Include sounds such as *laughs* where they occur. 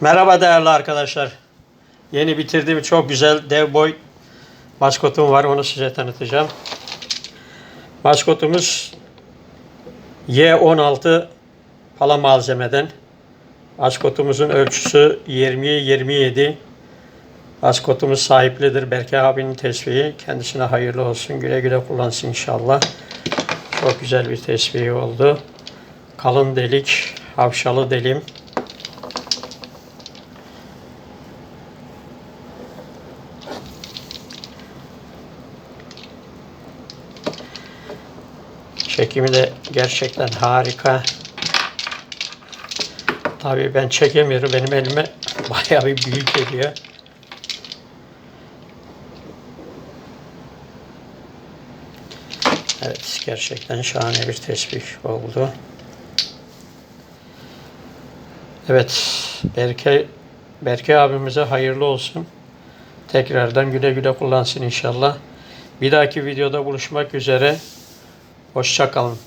Merhaba değerli arkadaşlar. Yeni bitirdiğim çok güzel dev boy maskotum var. Onu size tanıtacağım. Maskotumuz Y16 pala malzemeden. Maskotumuzun ölçüsü 20'ye 27. Maskotumuz sahiplidir. Berke abinin tesbihi. Kendisine hayırlı olsun. Güle güle kullansın inşallah. Çok güzel bir tesbihi oldu. Kalın delik, havşalı delim. Çekimi de gerçekten harika. Tabii ben çekemiyorum. Benim elime *laughs* bayağı bir büyük geliyor. Evet, gerçekten şahane bir tesbih oldu. Evet, Berke Berke abimize hayırlı olsun. Tekrardan güle güle kullansın inşallah. Bir dahaki videoda buluşmak üzere. Hoşça kalın.